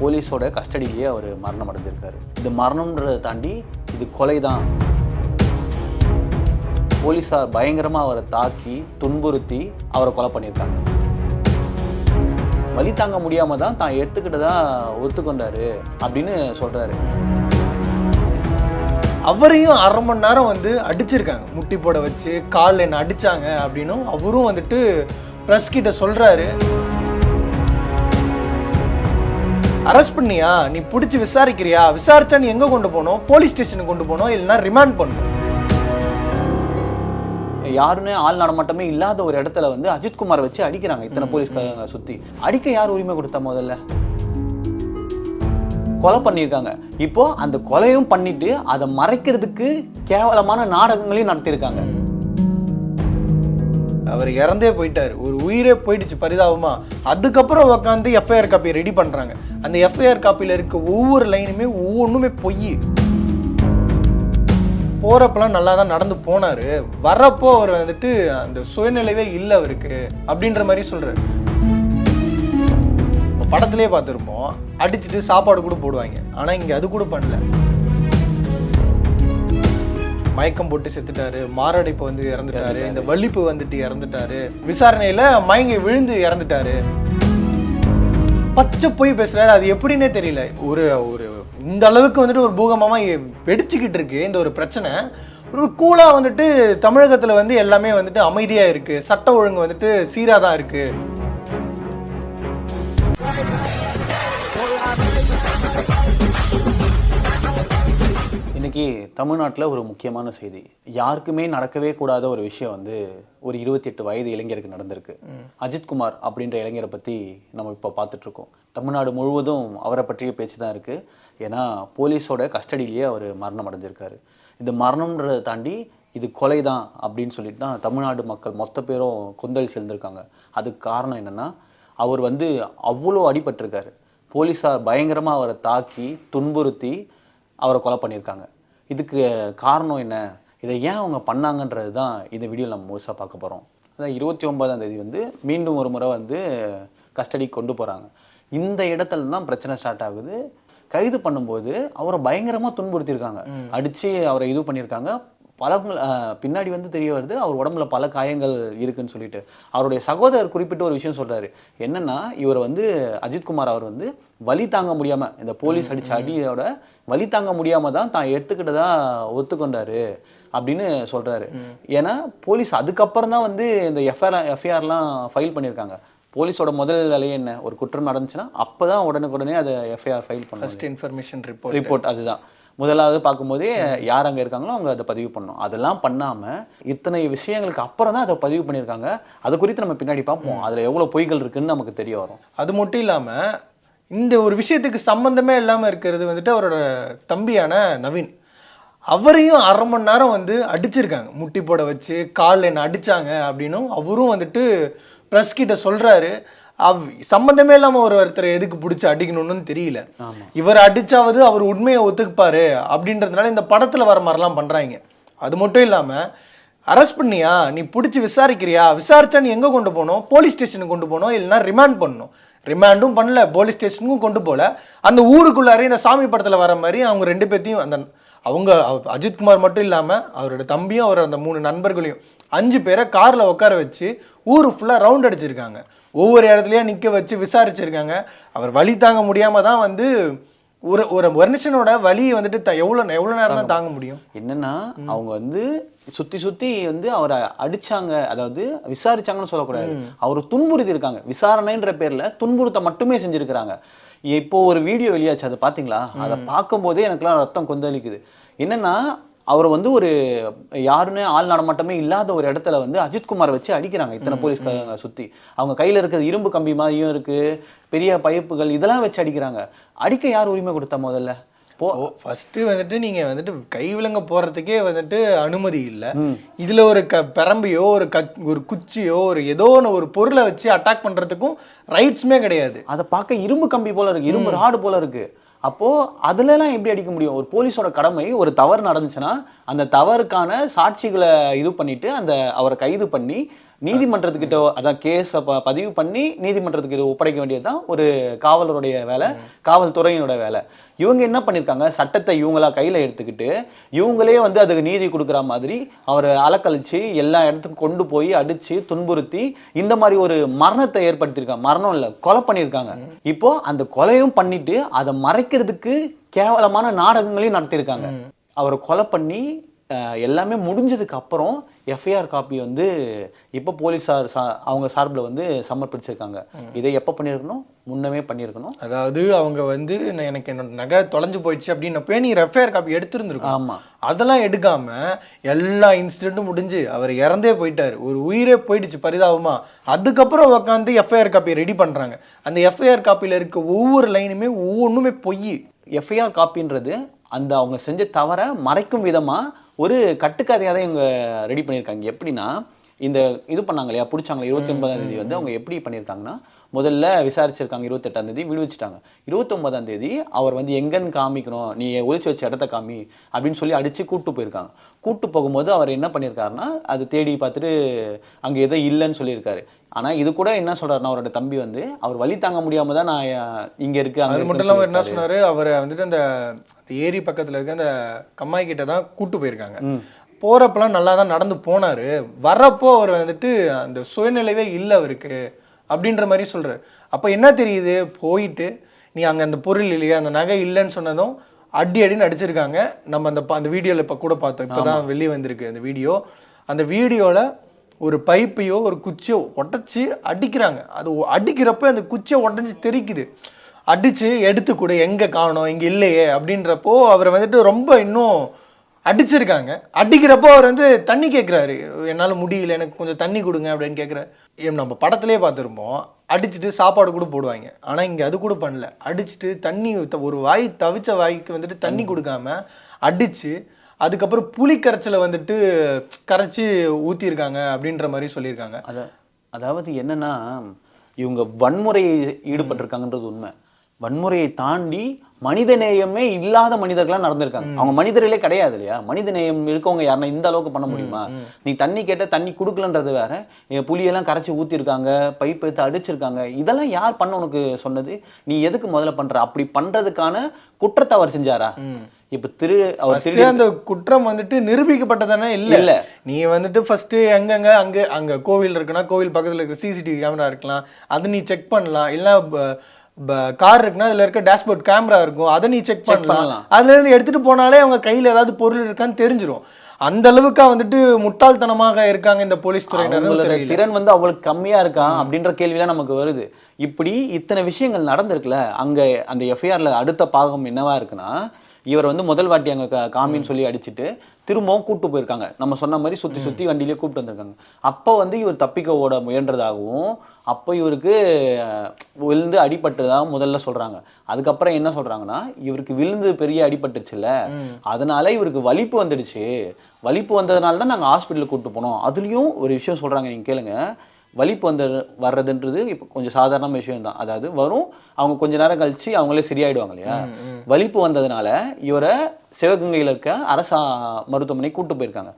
போலீஸோட கஸ்டடியிலேயே அவர் மரணம் அடைஞ்சிருக்காரு. இது மரணம்ன்றதை தாண்டி இது கொலை தான் போலீஸார் பயங்கரமாக அவரை தாக்கி துன்புறுத்தி அவரை கொலை பண்ணியிருக்காங்க. வலி தாங்க முடியாமல் தான் தான் எடுத்துக்கிட்டதா ஒத்துக்கொண்டாரு அப்படின்னு சொல்கிறாரு அவரையும் அரை மணி நேரம் வந்து அடிச்சிருக்காங்க. முட்டி போட வச்சு காலில் என்ன அடித்தாங்க அப்படின்னும் அவரும் வந்துட்டு ப்ரெஸ் கிட்ட சொல்கிறாரு அரெஸ்ட் பண்ணியா? நீ பிடிச்சி விசாரிக்கிறியா? விசாரிச்சா நீ எங்க கொண்டு போகணும் போலீஸ் ஸ்டேஷனுக்கு கொண்டு போகணும் இல்லைன்னா ரிமாண்ட் பண்ணணும் யாருன்னு ஆள் நடமாட்டமே இல்லாத ஒரு இடத்துல வந்து அஜித்குமார் வச்சு அடிக்கிறாங்க இத்தனை போலீஸ்காரங்க சுத்தி. அடிக்க யார் உரிமை கொடுத்தா முதல்ல? கொலை பண்ணியிருக்காங்க. இப்போ அந்த கொலையும் பண்ணிட்டு அதை மறைக்கிறதுக்கு கேவலமான நாடகங்களையும் நடத்தியிருக்காங்க. அவர் இறந்தே போயிட்டார். ஒரு உயிரே போயிடுச்சு பரிதாபமா. அதுக்கப்புறம் உட்காந்து எஃப்ஐஆர் காப்பி ரெடி பண்றாங்க. அந்த எஃப்ஐஆர் காப்பியில் இருக்க ஒவ்வொரு லைனுமே ஒவ்வொன்றுமே பொய். போகிறப்பெல்லாம் நல்லா தான் நடந்து போனாரு. வர்றப்போ அவர் வந்துட்டு அந்த சுயநிலைவே இல்லை அவருக்கு அப்படின்ற மாதிரி சொல்கிறார் படத்துலேயே பார்த்துருப்போம். அடிச்சுட்டு சாப்பாடு கூட போடுவாங்க. ஆனால் இங்கே அது கூட பண்ணல. மயக்கம் போட்டு செத்துட்டாரு மாரடைப்பு வந்து இறந்துட்டாரு இந்த வலிப்பு வந்துட்டு இறந்துட்டாரு. விசாரணையில மயங்கி விழுந்து இறந்துட்டாரு. பச்சை போய் பேசுறாரு அது எப்படின்னே தெரியல. ஒரு ஒரு இந்த அளவுக்கு வந்துட்டு ஒரு பூகம்பமா இ- வெடிச்சுக்கிட்டு இருக்கு இந்த ஒரு பிரச்சனை. ஒரு கூலா வந்துட்டு தமிழகத்துல வந்து எல்லாமே வந்துட்டு அமைதியா இருக்கு. சட்ட ஒழுங்கு வந்துட்டு சீரா தான் இருக்கு. இன்னைக்கு தமிழ்நாட்டில் ஒரு முக்கியமான செய்தி. யாருக்குமே நடக்கவே கூடாத ஒரு விஷயம் வந்து ஒரு இருபத்தி எட்டு வயது இளைஞருக்கு நடந்திருக்கு. அஜித்குமார் அப்படின்ற இளைஞரை பற்றி நம்ம இப்போ பார்த்துட்டு இருக்கோம். தமிழ்நாடு முழுவதும் அவரை பற்றிய பேச்சு தான் இருக்கு. ஏன்னா போலீஸோட கஸ்டடியிலேயே அவர் மரணம் அடைஞ்சிருக்காரு. இந்த மரணம்ன்றதை தாண்டி இது கொலை தான் அப்படின்னு சொல்லிட்டு தான் தமிழ்நாடு மக்கள் மொத்த பேரும் கொந்தளிச்சு எழுந்திருக்காங்க. அதுக்கு காரணம் என்னன்னா அவர் வந்து அவ்வளோ அடிபட்டிருக்காரு. போலீஸார் பயங்கரமாக அவரை தாக்கி துன்புறுத்தி அவரை கொலை பண்ணியிருக்காங்க. இதுக்கு காரணம் என்ன? இதை ஏன் அவங்க பண்ணாங்கன்றது தான் இந்த வீடியோவில் நம்ம முழுசாக பார்க்க போகிறோம் அதான் இருபத்தி ஒன்பதாம் தேதி வந்து மீண்டும் ஒரு முறை வந்து கஸ்டடிக்கு கொண்டு போகிறாங்க இந்த இடத்துல தான் பிரச்சனை ஸ்டார்ட் ஆகுது. கைது பண்ணும்போது அவரை பயங்கரமாக துன்புறுத்தியிருக்காங்க. அடித்து அவரை இது பண்ணியிருக்காங்க. பல பின்னாடி வந்து தெரிய வருது அவர் உடம்புல பல காயங்கள் இருக்குன்னு சொல்லிட்டு. அவருடைய சகோதரர் குறிப்பிட்ட ஒரு விஷயம் சொல்றாரு. என்னன்னா இவர் வந்து அஜித்குமார் அவர் வந்து வலி தாங்க முடியாம இந்த போலீஸ் அடிச்ச அடியோட வலி தாங்க முடியாம தான் தான் எடுத்துக்கிட்டதா ஒத்துக்கொண்டாரு அப்படின்னு சொல்றாரு. ஏன்னா போலீஸ் அதுக்கப்புறம் தான் வந்து இந்த எஃப்ஐஆர் எஃப்ஐஆர்லாம் ஃபைல் பண்ணியிருக்காங்க. போலீஸோட முதல் வேலையே என்ன? ஒரு குற்றம் நடந்துச்சுன்னா அப்பதான் உடனுக்குடனே அதை எஃப்ஐஆர் ஃபைல் பண்ணுவாங்க. ஃபர்ஸ்ட் இன்ஃபர்மேஷன் ரிப்போர்ட் ரிப்போர்ட் அதுதான். முதலாவது பார்க்கும்போதே யார் அங்கே இருக்காங்களோ அவங்க அதை பதிவு பண்ணணும். அதெல்லாம் பண்ணாமல் இத்தனை விஷயங்களுக்கு அப்புறம் தான் அதை பதிவு பண்ணியிருக்காங்க. அது குறித்து நம்ம பின்னாடி பார்ப்போம். அதில் எவ்வளோ பொய்கள் இருக்குன்னு நமக்கு தெரிய வரும். அது மட்டும் இல்லாம இந்த ஒரு விஷயத்துக்கு சம்பந்தமே இல்லாம இருக்கிறது வந்துட்டு அவரோட தம்பியான நவீன். அவரையும் அரை மணி நேரம் வந்து அடிச்சிருக்காங்க. முட்டி போட வச்சு காலில் என்ன அடிச்சாங்க அப்படின்னும் அவரும் வந்துட்டு ப்ரெஸ் கிட்ட சொல்றாரு. அவ் சம்பந்தமே இல்லாம ஒரு ஒருத்தரை எதுக்கு பிடிச்சி அடிக்கணும்னு தெரியல. இவர் அடிச்சாவது அவர் உண்மையை ஒத்துக்குப்பாரு அப்படின்றதுனால இந்த படத்துல வர மாதிரிலாம் பண்றாங்க. அது மட்டும் இல்லாம அரெஸ்ட் பண்ணியா? நீ பிடிச்சி விசாரிக்கிறியா? விசாரிச்சா நீ எங்க கொண்டு போகணும்? போலீஸ் ஸ்டேஷனுக்கு கொண்டு போகணும்? இல்லைன்னா ரிமாண்ட் பண்ணணும். ரிமாண்டும் பண்ணல. போலீஸ் ஸ்டேஷனுக்கும் கொண்டு போகல. அந்த ஊருக்குள்ளாரே இந்த சாமி படத்துல வர மாதிரி அவங்க ரெண்டு பேர்த்தையும் அந்த அவங்க அவ- அஜித்குமார் மட்டும் இல்லாம அவரோட தம்பியும் அவர் அந்த மூணு நண்பர்களையும் அஞ்சு பேரை கார்ல உட்கார வச்சு ஊர் ஃபுல்லா ரவுண்ட் அடிச்சிருக்காங்க. ஒவ்வொரு இடத்துலயா நிக்க வச்சு விசாரிச்சிருக்காங்க. அவர் வலி தாங்க முடியாம தான் வந்து ஒரு ஒரு மனுஷனோட வலியை வந்துட்டு த- எவ்வளவு எவ்வளவு நேரம் தான் தாங்க முடியும்? என்னன்னா அவங்க வந்து சுத்தி சுத்தி வந்து அவரை அடிச்சாங்க அதாவது விசாரிச்சாங்கன்னு சொல்லக்கூடாது. அவர் துன்புறுத்தி இருக்காங்க. விசாரணைன்ற பேர்ல துன்புறுத்த மட்டுமே செஞ்சிருக்கிறாங்க. இப்போ ஒரு வீடியோ வெளியாச்சு அதை பாத்தீங்களா? அதை பார்க்கும்போதே எனக்குலாம் ரத்தம் கொந்தளிக்குது. என்னன்னா அவர் வந்து ஒரு யாருன்னு ஆள் நடமாட்டமே இல்லாத ஒரு இடத்துல வந்து அஜித்குமார் வச்சு அடிக்கிறாங்க இத்தனை போலீஸ்காரங்க சுத்தி. அவங்க கையில இருக்கிற இரும்பு கம்பி மாதிரியும் இருக்கு பெரிய பைப்புகள் இதெல்லாம் வச்சு அடிக்கிறாங்க. அடிக்க யார் உரிமை கொடுத்தா முதல்ல? போ ஓ ஃபர்ஸ்ட் வந்துட்டு நீங்க வந்துட்டு கை விலங்க போறதுக்கே வந்துட்டு அனுமதி இல்ல. இதுல ஒரு க பெரம்பையோ ஒரு க ஒரு குச்சியோ ஒரு ஏதோ ஒன்று ஒரு பொருளை வச்சு அட்டாக் பண்றதுக்கும் ரைட்ஸ்மே கிடையாது. அதை பார்க்க இரும்பு கம்பி போல இருக்கு இரும்பு ராடு போல இருக்கு. அப்போது அதுலலாம் எப்படி அடிக்க முடியும்? ஒரு போலீஸோட கடமை ஒரு தவறு நடந்துச்சுன்னா அந்த தவறுக்கான சாட்சிகளை இது பண்ணிவிட்டு அந்த அவரை கைது பண்ணி நீதிமன்றத்துக்கிட்ட அதான் கேஸை பதிவு பண்ணி நீதிமன்றத்துக்கு ஒப்படைக்க வேண்டியது தான் ஒரு காவலருடைய வேலை காவல்துறையினோட வேலை. இவங்க என்ன பண்ணியிருக்காங்க சட்டத்தை இவங்களா கையில் எடுத்துக்கிட்டு இவங்களே வந்து அதுக்கு நீதி கொடுக்குற மாதிரி அவரை அலக்கழிச்சு எல்லா இடத்துக்கும் கொண்டு போய் அடிச்சு துன்புறுத்தி இந்த மாதிரி ஒரு மரணத்தை ஏற்படுத்தியிருக்காங்க. மரணம் இல்லை கொலை பண்ணியிருக்காங்க. இப்போ அந்த கொலையும் பண்ணிட்டு அதை மறைக்கிறதுக்கு கேவலமான நாடகங்களையும் நடத்தியிருக்காங்க. அவரை கொலை பண்ணி எல்லாமே முடிஞ்சதுக்கு அப்புறம் எஃப்ஐஆர் காப்பி வந்து இப்போ போலீஸார் சா அவங்க சார்பில் வந்து சமர்ப்பிச்சிருக்காங்க. இதை எப்போ பண்ணியிருக்கணும் முன்னமே பண்ணியிருக்கணும் அதாவது அவங்க வந்து எனக்கு என்னோட நகை தொலைஞ்சு போயிடுச்சு அப்படின்னப்போ நீ எஃப்ஐஆர் காப்பி எடுத்திருந்துருக்கும் ஆமா. அதெல்லாம் எடுக்காம எல்லா இன்சிடென்ட்டும் முடிஞ்சு அவர் இறந்தே போயிட்டாரு. ஒரு உயிரே போயிடுச்சு பரிதாபமா. அதுக்கப்புறம் உட்காந்து எஃப்ஐஆர் காப்பியை ரெடி பண்றாங்க. அந்த எஃப்ஐஆர் காப்பியில இருக்க ஒவ்வொரு லைனுமே ஒவ்வொன்றுமே பொய். எஃப்ஐஆர் காப்பின்றது அந்த அவங்க செஞ்ச தவறை மறைக்கும் விதமா ஒரு கட்டுக்கதையாக தான் இவங்க ரெடி பண்ணியிருக்காங்க. எப்படின்னா இந்த இது பண்ணாங்க இல்லையா? பிடிச்சாங்க இருபத்தி ஒன்பதாம் தேதி வந்து அவங்க எப்படி பண்ணியிருக்காங்கன்னா முதல்ல விசாரிச்சிருக்காங்க இருபத்தெட்டாம் தேதி விடுவிச்சிட்டாங்க. இருபத்தொன்பதாம் தேதி அவர் வந்து எங்கன்னு காமிக்கணும் நீ ஒளிச்சு வச்ச இடத்த காமி அப்படின்னு சொல்லி அடிச்சு கூட்டு போயிருக்காங்க. கூட்டு போகும்போது அவர் என்ன பண்ணியிருக்காருன்னா அது தேடி பார்த்துட்டு அங்க ஏதோ இல்லைன்னு சொல்லியிருக்காரு. ஆனா இது கூட என்ன சொல்றாருன்னா அவரோட தம்பி வந்து அவர் வழி தாங்க முடியாம தான் நான் இங்க இருக்கு அது மட்டும் இருக்குன்னு இல்லாம என்ன. சொன்னாரு அவரை வந்துட்டு அந்த ஏரி பக்கத்துல இருக்க அந்த கம்மாய் கிட்ட தான் கூட்டு போயிருக்காங்க. ம். போறப்பெல்லாம் நல்லா தான் நடந்து போனாரு. வர்றப்போ அவர் வந்துட்டு அந்த சுயநிலைவே இல்லை அவருக்கு. அப்படின்ற மாதிரி சொல்றாரு. அப்ப என்ன தெரியுது? போயிட்டு நீ அங்க அந்த பொருள் இல்லையா? அந்த நகை இல்லைன்னு சொன்னதும் அடி அடின்னு அடிச்சிருக்காங்க. நம்ம அந்த அந்த வீடியோல இப்ப கூட பார்த்தோம். இப்பதான் வெளியே வந்திருக்கு அந்த வீடியோ. அந்த வீடியோல ஒரு பைப்பையோ ஒரு குச்சியோ உடைச்சி அடிக்கிறாங்க. அது அடிக்கிறப்ப அந்த குச்சியை உடஞ்சி தெரிக்குது. அடிச்சு எடுத்து கொடு எங்க காணோம்? இங்க இல்லையே? அப்படின்றப்போ அவரை வந்துட்டு ரொம்ப இன்னும் அடிச்சிருக்காங்க. அடிக்கிறப்போ அவர் வந்து தண்ணி கேட்குறாரு என்னால் முடியல எனக்கு கொஞ்சம் தண்ணி கொடுங்க அப்படின்னு கேட்குறாரு நம்ம படத்திலே பார்த்துருப்போம். அடிச்சுட்டு சாப்பாடு கூட போடுவாங்க. ஆனால் இங்கே அது கூட பண்ணல. அடிச்சுட்டு தண்ணி ஒரு வாய் தவிச்ச வாய்க்கு வந்துட்டு தண்ணி கொடுக்காம அடிச்சு அதுக்கப்புறம் புளி கரைச்சலை வந்துட்டு கரைச்சி ஊற்றிருக்காங்க அப்படின்ற மாதிரி சொல்லியிருக்காங்க. அத அதாவது என்னன்னா இவங்க வன்முறையை ஈடுபட்டிருக்காங்கன்றது உண்மை. வன்முறையை தாண்டி மனித நேயமே இல்லாத மனிதர்களா நடந்திருக்காங்க. அவங்க மனிதர்களே கிடையாது இல்லையா? மனித நேயம் இருக்கவங்க யாருன்னா இந்த அளவுக்கு பண்ண முடியுமா? நீ தண்ணி கேட்ட தண்ணி கொடுக்கலன்றது வேற. புளியெல்லாம் கரைச்சி ஊத்திருக்காங்க பைப் எடுத்து அடிச்சிருக்காங்க. இதெல்லாம் யார் பண்ண உனக்கு சொன்னது? நீ எதுக்கு முதல்ல பண்ற? அப்படி பண்றதுக்கான குற்றத்தை அவர் செஞ்சாரா? இப்ப திரு அவர் அந்த குற்றம் வந்துட்டு நிரூபிக்கப்பட்டதானே? இல்ல. இல்ல. நீ வந்துட்டு ஃபர்ஸ்ட் எங்கங்க அங்க அங்க கோவில் இருக்குன்னா கோவில் பக்கத்துல இருக்க சிசிடிவி கேமரா இருக்கலாம். அது நீ செக் பண்ணலாம். இல்ல கார் இருக்குன்னா அதுல இருக்க டேஷ்போர்ட் கேமரா இருக்கும். அதை நீ செக் பண்ணலாம். பண்ணலாம். அதுல இருந்து எடுத்துட்டு போனாலே அவங்க கையில ஏதாவது பொருள் இருக்கான்னு தெரிஞ்சிரும். அந்த அளவுக்கா வந்துட்டு முட்டாள்தனமாக இருக்காங்க இந்த போலீஸ் துறையினர் திறன் வந்து அவங்களுக்கு கம்மியா இருக்கா அப்படின்ற கேள்விலாம் நமக்கு வருது. இப்படி இத்தனை விஷயங்கள் நடந்திருக்குல்ல அங்க அந்த எஃப்ஐஆர்ல அடுத்த பாகம் என்னவா இருக்குன்னா இவர் வந்து முதல் வாட்டி அங்க காமின்னு சொல்லி அடிச்சுட்டு திரும்பவும் கூட்டு போயிருக்காங்க. நம்ம சொன்ன மாதிரி சுத்தி சுத்தி வண்டியிலே கூப்பிட்டு வந்திருக்காங்க. அப்போ வந்து இவர் தப்பிக்க ஓட முயன்றதாகவும் அப்போ இவருக்கு விழுந்து அடிபட்டதாக முதல்ல சொல்றாங்க. அதுக்கப்புறம் என்ன சொல்றாங்கன்னா இவருக்கு விழுந்து பெரிய அடிபட்டுருச்சுல்ல அதனால இவருக்கு வலிப்பு வந்துடுச்சு. வலிப்பு வந்ததுனால தான் நாங்க ஹாஸ்பிட்டலுக்கு கூட்டு போனோம். அதுலயும் ஒரு விஷயம் சொல்றாங்க நீங்க கேளுங்க. வலிப்பு வந்து வர்றதுன்றது இப்போ கொஞ்சம் சாதாரண விஷயம் தான் அதாவது வரும் அவங்க கொஞ்ச நேரம் கழிச்சு அவங்களே சரியாயிடுவாங்க இல்லையா? வலிப்பு வந்ததுனால இவரை சிவகங்கையில் இருக்க அரசு மருத்துவமனை கூட்டு போயிருக்காங்க.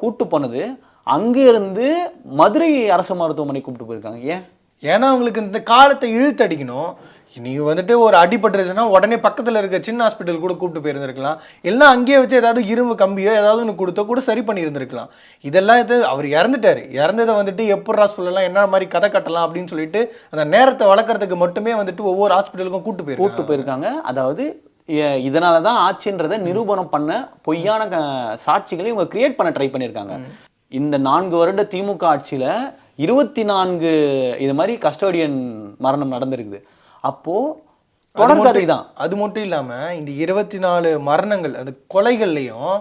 கூட்டு போனது அங்கே இருந்து மதுரை அரசு மருத்துவமனை கூப்பிட்டு போயிருக்காங்க. ஏன்? ஏன்னா அவங்களுக்கு இந்த காலத்தை இழுத்து அடிக்கணும் நீ வந்துட்டு ஒரு அடிபட்டுருச்சுன்னா உடனே பக்கத்துல இருக்க சின்ன ஹாஸ்பிட்டல் கூட கூப்பிட்டு போயிருந்திருக்கலாம். இல்லைன்னா அங்கேயே வச்சு ஏதாவது இரும்பு கம்பியோ ஏதாவது ஒன்று கொடுத்தோ கூட சரி பண்ணியிருந்திருக்கலாம். இதெல்லாம் இது அவர் இறந்துட்டாரு. இறந்ததை வந்துட்டு எப்படா சொல்லலாம் என்ன மாதிரி கதை கட்டலாம் அப்படின்னு சொல்லிட்டு அந்த நேரத்தை வளர்க்கறதுக்கு மட்டுமே வந்துட்டு ஒவ்வொரு ஹாஸ்பிட்டலுக்கும் கூட்டு போயிருக்காங்க. கூட்டு போயிருக்காங்க. அதாவது இதனால தான் ஆட்சின்றதை நிரூபணம் பண்ண பொய்யான சாட்சிகளை இவங்க கிரியேட் பண்ண ட்ரை பண்ணியிருக்காங்க. இந்த நான்கு வருட திமுக ஆட்சியில இருபத்தி நான்கு இது மாதிரி கஸ்டோடியன் மரணம் நடந்திருக்குது. அப்போ தொடர்கதை தான் அது மட்டும் இல்லாம இந்த இருபத்தி நாலு மரணங்கள் அது கொலைகள்லையும்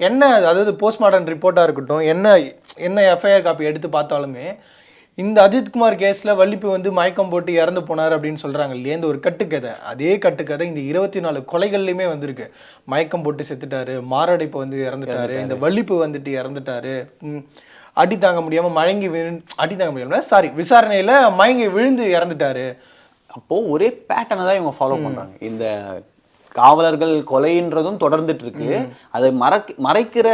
என்ன அதாவது போஸ்ட்மார்ட்டம் ரிப்போர்ட்டாக இருக்கட்டும் என்ன என்ன எஃப்ஐஆர் காப்பி எடுத்து பார்த்தாலுமே இந்த அஜித்குமார் கேஸ்ல வள்ளிப்பு வந்து மயக்கம் போட்டு இறந்து போனார் அப்படின்னு சொல்றாங்க இல்லையா? இந்த ஒரு கட்டுக்கதை. அதே கட்டுக்கதை இந்த இருபத்தி நாலு கொலைகள்லையுமே வந்திருக்கு. மயக்கம் போட்டு செத்துட்டாரு மாரடைப்பு வந்து இறந்துட்டாரு இந்த வள்ளிப்பு வந்துட்டு இறந்துட்டாரு. அடி தாங்க முடியாம மயங்கி விழு அடி தாங்க முடியாம சாரி விசாரணையில மயங்கி விழுந்து இறந்துட்டாரு. அப்போ ஒரே பேட்டர்னை தான் இவங்க ஃபாலோ பண்றாங்க. இந்த காவலர்கள் கொலைன்றதும் தொடர்ந்துட்டு இருக்கு அதை மறக்க மறைக்கிற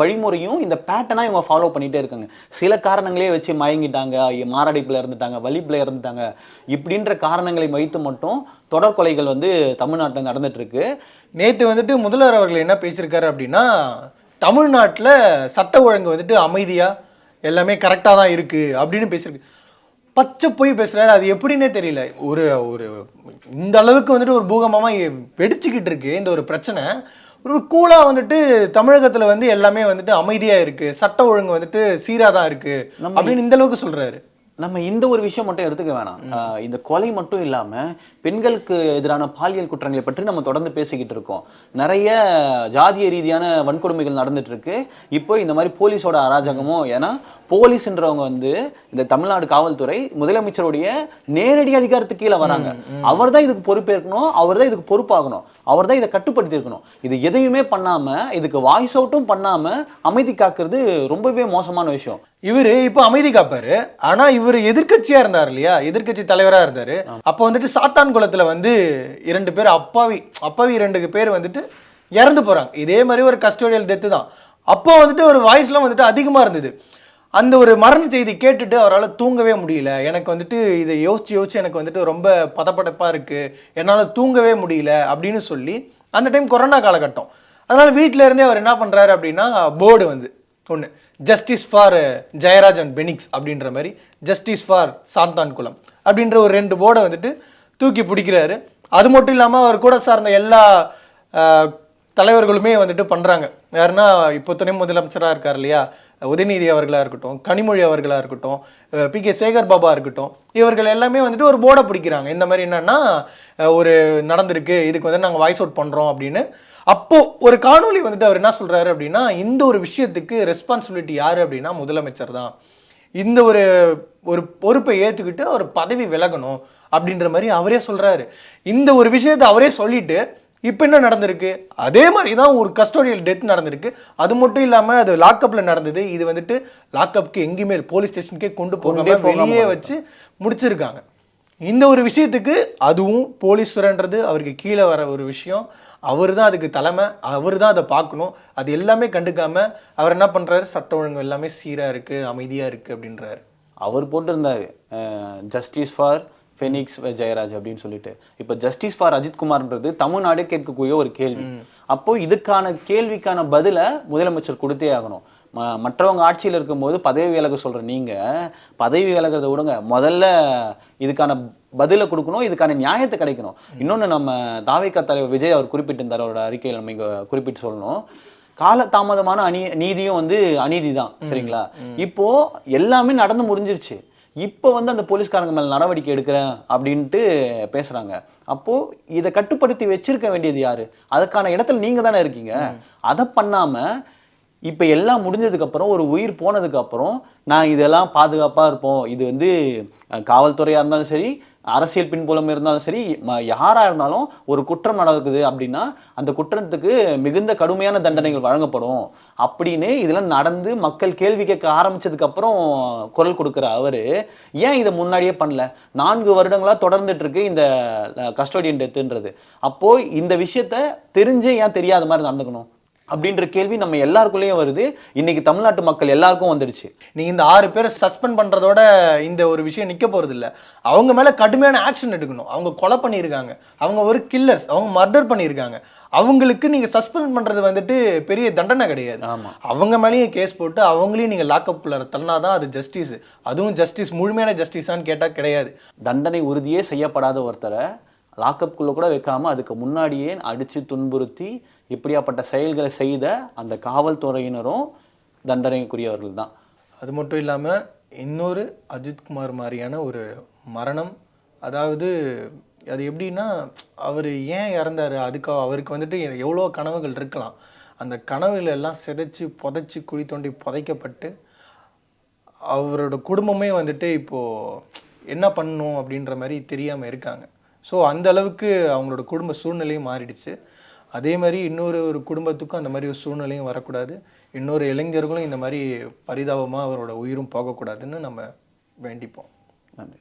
வழிமுறையும் இந்த பேட்டர்னா இவங்க ஃபாலோ பண்ணிட்டே இருக்காங்க. சில காரணங்களே வச்சு மயங்கிட்டாங்க மாரடைப்புல இருந்துட்டாங்க வலிப்புல இருந்துட்டாங்க இப்படின்ற காரணங்களை வைத்து மட்டும் தொடர் கொலைகள் வந்து தமிழ்நாட்டில் நடந்துட்டு இருக்கு நேத்து வந்துட்டு முதல்வர் அவர்கள் என்ன பேசியிருக்காரு அப்படின்னா தமிழ்நாட்டுல சட்ட ஒழுங்கு வந்துட்டு அமைதியா எல்லாமே கரெக்டாக தான் இருக்கு அப்படின்னு பேசியிருக்கு. பச்சை போய் பேசுறாரு. அது எப்படின்னே தெரியல. ஒரு ஒரு இந்த அளவுக்கு வந்துட்டு ஒரு பூகம்பமா இ- வெடிச்சுக்கிட்டு இருக்கு இந்த ஒரு பிரச்சனை. ஒரு கூலா வந்துட்டு தமிழகத்துல வந்து எல்லாமே வந்துட்டு அமைதியா இருக்கு. சட்ட ஒழுங்கு வந்துட்டு சீரா தான் இருக்கு அப்படின்னு இந்த அளவுக்கு சொல்றாரு. நம்ம இந்த ஒரு விஷயம் மட்டும் எடுத்துக்க வேணாம். இந்த கொலை மட்டும் இல்லாம பெண்களுக்கு எதிரான பாலியல் குற்றங்களை பற்றி நம்ம தொடர்ந்து பேசிக்கிட்டு இருக்கோம். நிறைய ஜாதிய ரீதியான வன்கொடுமைகள் நடந்துட்டு இருக்கு. இப்போ இந்த மாதிரி போலீஸோட அராஜகமும் ஏன்னா போலீஸ்ன்றவங்க வந்து இந்த தமிழ்நாடு காவல்துறை முதலமைச்சருடைய நேரடி அதிகாரத்துக்கு கீழே வராங்க. அவர் தான் இதுக்கு பொறுப்பேற்கணும் அவர் தான் இதுக்கு பொறுப்பாகணும். அவர் தான் இதை கட்டுப்படுத்தி இருக்கணும். இது எதையுமே பண்ணாம இதுக்கு வாய்ஸ் அவுட்டும் பண்ணாம அமைதி காக்கிறது ரொம்பவே மோசமான விஷயம். இவரு இப்போ அமைதி காப்பாரு. ஆனா இவர் எதிர்க்கட்சியா இருந்தார் இல்லையா? எதிர்க்கட்சி தலைவரா இருந்தாரு. அப்போ வந்துட்டு சாத்தான் குளத்துல வந்து இரண்டு பேர் அப்பாவி அப்பாவி இரண்டு பேர் வந்துட்டு இறந்து போறாங்க. இதே மாதிரி ஒரு கஸ்டோடியல் டெத்து தான். அப்போ வந்துட்டு ஒரு வாய்ஸ்லாம் வந்துட்டு அதிகமா இருந்தது. அந்த ஒரு மரண செய்தி கேட்டுட்டு அவரால் தூங்கவே முடியல. எனக்கு வந்துட்டு இதை யோசிச்சு யோசிச்சு எனக்கு வந்துட்டு ரொம்ப பதப்படப்பாக இருக்குது என்னால் தூங்கவே முடியல அப்படின்னு சொல்லி அந்த டைம் கொரோனா காலகட்டம். அதனால் வீட்டிலேருந்தே அவர் என்ன பண்ணுறாரு அப்படின்னா போர்டு வந்து ஒன்று justice for Jayaraj and Bennix அப்படின்ற மாதிரி ஜஸ்டிஸ் ஃபார் சாந்தான் குளம் அப்படின்ற ஒரு ரெண்டு போர்டை வந்துட்டு தூக்கி பிடிக்கிறாரு. அது மட்டும் இல்லாமல் அவர் கூட சார்ந்த எல்லா தலைவர்களுமே வந்துட்டு பண்ணுறாங்க யாருன்னா இப்போ துணை முதலமைச்சராக இருக்கார் இல்லையா? உதயநிதி அவர்களாக இருக்கட்டும் கனிமொழி அவர்களாக இருக்கட்டும் பி. கே. சேகர் பாபா இருக்கட்டும் இவர்கள் எல்லாமே வந்துட்டு ஒரு போர்டை பிடிக்கிறாங்க. இந்த மாதிரி என்னன்னா ஒரு நடந்திருக்கு இதுக்கு வந்து நாங்கள் வாய்ஸ் அவுட் பண்ணுறோம் அப்படின்னு. அப்போது ஒரு காணொளி வந்துட்டு அவர் என்ன சொல்கிறாரு அப்படின்னா இந்த ஒரு விஷயத்துக்கு ரெஸ்பான்சிபிலிட்டி யார் அப்படின்னா முதலமைச்சர் தான். இந்த ஒரு ஒரு பொறுப்பை ஏற்றுக்கிட்டு அவர் பதவி விலகணும் அப்படின்ற மாதிரி அவரே சொல்கிறாரு இந்த ஒரு விஷயத்தை அவரே சொல்லிட்டு இப்போ என்ன நடந்திருக்கு? அதே மாதிரி தான் ஒரு கஸ்டோடியல் டெத் நடந்திருக்கு. அது மட்டும் இல்லாமல் அது லாக்அப்பில் நடந்தது. இது வந்துட்டு லாக்அப்க்கு எங்கேயுமே போலீஸ் ஸ்டேஷனுக்கே கொண்டு போகாம வெளியே வச்சு முடிச்சிருக்காங்க. இந்த ஒரு விஷயத்துக்கு அதுவும் போலீஸ் துறைன்றது அவருக்கு கீழே வர ஒரு விஷயம். அவர் தான் அதுக்கு தலைமை. அவர் தான் அதை பார்க்கணும். அது எல்லாமே கண்டுக்காம அவர் என்ன பண்றாரு? சட்ட ஒழுங்கு எல்லாமே சீரா இருக்கு அமைதியா இருக்கு அப்படின்றாரு. அவர் போட்டிருந்தாரு. ஜஸ்டிஸ் ஃபார் ஃபெனிக்ஸ் ஜெயராஜ் அப்படின்னு சொல்லிட்டு. இப்போ ஜஸ்டிஸ் ஃபார் அஜித்குமார்ன்றது தமிழ்நாடு கேட்கக்கூடிய ஒரு கேள்வி. அப்போ இதுக்கான கேள்விக்கான பதிலை முதலமைச்சர் கொடுத்தே ஆகணும். மற்றவங்க ஆட்சியில் இருக்கும்போது பதவி விலக சொல்ற நீங்க பதவி விலகிறத விடுங்க. முதல்ல இதுக்கான பதிலை கொடுக்கணும் இதுக்கான நியாயத்தை கிடைக்கணும். இன்னொன்னு நம்ம தாவேக்கா தலைவர் விஜய் அவர் குறிப்பிட்டிருந்தார் அவரோட அறிக்கையில் நம்ம இங்க குறிப்பிட்டு சொல்லணும். கால தாமதமான அநீ நீதியும் வந்து அநீதி தான் சரிங்களா? இப்போ எல்லாமே நடந்து முடிஞ்சிருச்சு. இப்போ வந்து அந்த போலீஸ்காரங்க மேல நடவடிக்கை எடுக்கிறேன் அப்படின்ட்டு பேசுறாங்க. அப்போ இதை கட்டுப்படுத்தி வச்சிருக்க வேண்டியது யாரு? அதுக்கான இடத்துல நீங்க தானே இருக்கீங்க. அதை பண்ணாம இப்போ எல்லாம் முடிஞ்சதுக்கு அப்புறம் ஒரு உயிர் போனதுக்கு அப்புறம் நான் இதெல்லாம் பாதுகாப்பா இருப்போம். இது வந்து அஹ், காவல்துறையா இருந்தாலும் சரி அரசியல் பின்புலம் இருந்தாலும் சரி ம- இருந்தாலும் ஒரு குற்றம் நடக்குது அப்படின்னா அந்த குற்றத்துக்கு மிகுந்த கடுமையான தண்டனைகள் வழங்கப்படும். அப்படின்னு இதெல்லாம் நடந்து மக்கள் கேள்வி கேட்க ஆரம்பிச்சதுக்கப்புறம் குரல் கொடுக்குற அவர் ஏன் இதை முன்னாடியே பண்ணல? நான்கு வருடங்களாக தொடர்ந்துட்டு இருக்கு இந்த கஸ்டோடியன் டெத்துன்றது. அப்போது இந்த விஷயத்த தெரிஞ்சே ஏன் தெரியாத மாதிரி நடந்துக்கணும்? அப்படின்ற கேள்வி நம்ம எல்லாருக்குள்ளேயும் வருது. இன்னைக்கு தமிழ்நாட்டு மக்கள் எல்லாருக்கும் வந்துடுச்சு. நீங்க இந்த ஆறு பேரை சஸ்பெண்ட் பண்றதோட இந்த ஒரு விஷயம் நிக்க போறது இல்ல அவங்க மேல கடுமையான ஆக்ஷன் எடுக்கணும். அவங்க கொலை பண்ணியிருக்காங்க. அவங்க ஒரு கில்லர்ஸ் அவங்க மர்டர் பண்ணியிருக்காங்க. அவங்களுக்கு நீங்க சஸ்பெண்ட் பண்றது வந்துட்டு பெரிய தண்டனை கிடையாது. ஆமா. அவங்க மேலேயும் கேஸ் போட்டு அவங்களையும் நீங்க லாக்அப் குள்ள தள்ளினாதான் அது ஜஸ்டிஸ் அதுவும் ஜஸ்டிஸ் முழுமையான ஜஸ்டிஸான்னு கேட்டா கிடையாது. தண்டனை உறுதியே செய்யப்படாத ஒருத்தரை லாக்கப்குள்ளே கூட வைக்காம அதுக்கு முன்னாடியே அடித்து துன்புறுத்தி இப்படியாப்பட்ட செயல்களை செய்த அந்த காவல்துறையினரும் தண்டனைக்குரியவர்கள் தான் அது மட்டும் இல்லாமல் இன்னொரு அஜித்குமார் மாதிரியான ஒரு மரணம் அதாவது அது எப்படின்னா அவர் ஏன் இறந்தாரு? அதுக்கு அவருக்கு வந்துட்டு எவ்வளோ கனவுகள் இருக்கலாம். அந்த கனவுகள் எல்லாம் சிதைச்சு புதைச்சி குழி தோண்டி புதைக்கப்பட்டு அவரோட குடும்பமே வந்துட்டு இப்போது என்ன பண்ணணும் அப்படின்ற மாதிரி தெரியாமல் இருக்காங்க. ஸோ அந்த அளவுக்கு அவங்களோட குடும்ப சூழ்நிலையும் மாறிடுச்சு. அதே மாதிரி இன்னொரு ஒரு குடும்பத்துக்கும் அந்த மாதிரி ஒரு சூழ்நிலையும் வரக்கூடாது. இன்னொரு இளைஞர்களும் இந்த மாதிரி பரிதாபமாக அவரோட உயிரும் போகக்கூடாதுன்னு நம்ம வேண்டிப்போம். நன்றி.